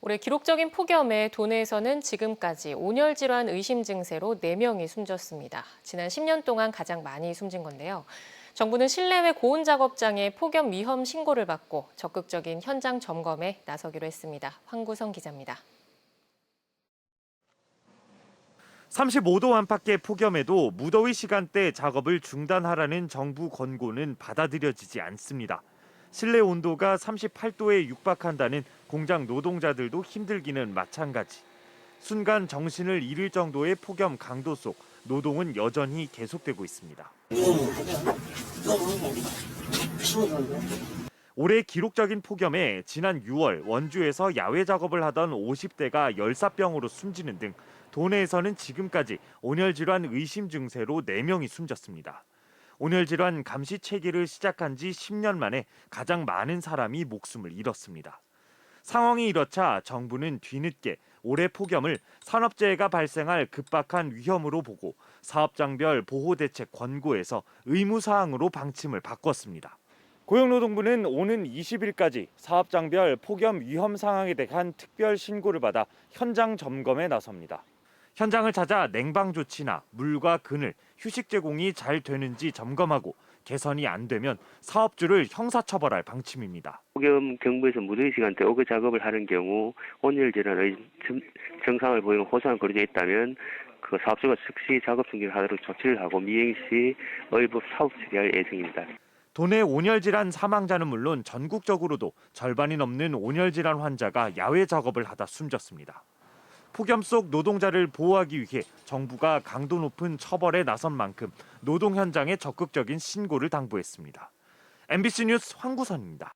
올해 기록적인 폭염에 도내에서는 지금까지 온열 질환 의심 증세로 4명이 숨졌습니다. 지난 10년 동안 가장 많이 숨진 건데요. 정부는 실내외 고온 작업장에 폭염 위험 신고를 받고 적극적인 현장 점검에 나서기로 했습니다. 황구성 기자입니다. 35도 안팎의 폭염에도 무더위 시간대 작업을 중단하라는 정부 권고는 받아들여지지 않습니다. 실내 온도가 38도에 육박한다는 공장 노동자들도 힘들기는 마찬가지. 순간 정신을 잃을 정도의 폭염 강도 속 노동은 여전히 계속되고 있습니다. 올해 기록적인 폭염에 지난 6월 원주에서 야외 작업을 하던 50대가 열사병으로 숨지는 등 도내에서는 지금까지 온열 질환 의심 증세로 4명이 숨졌습니다. 온열 질환 감시 체계를 시작한 지 10년 만에 가장 많은 사람이 목숨을 잃었습니다. 상황이 이렇자 정부는 뒤늦게 올해 폭염을 산업재해가 발생할 급박한 위험으로 보고 사업장별 보호 대책 권고에서 의무 사항으로 방침을 바꿨습니다. 고용노동부는 오는 20일까지 사업장별 폭염 위험 상황에 대한 특별 신고를 받아 현장 점검에 나섭니다. 현장을 찾아 냉방 조치나 물과 그늘, 휴식 제공이 잘 되는지 점검하고 개선이 안 되면 사업주를 형사처벌할 방침입니다. 폭염 경보에서 무더위 시간대 오그 작업을 하는 경우 온열 질환의 증- 증상을 보이는 호소한 거리에 있다면 그 사업주가 즉시 작업 중지를 하도록 조치를 하고 미행 시 의무 사업 처리할 예정입니다. 도내 온열 질환 사망자는 물론 전국적으로도 절반이 넘는 온열 질환 환자가 야외 작업을 하다 숨졌습니다. 폭염 속 노동자를 보호하기 위해 정부가 강도 높은 처벌에 나선 만큼 노동 현장에 적극적인 신고를 당부했습니다. MBC 뉴스 황구선입니다.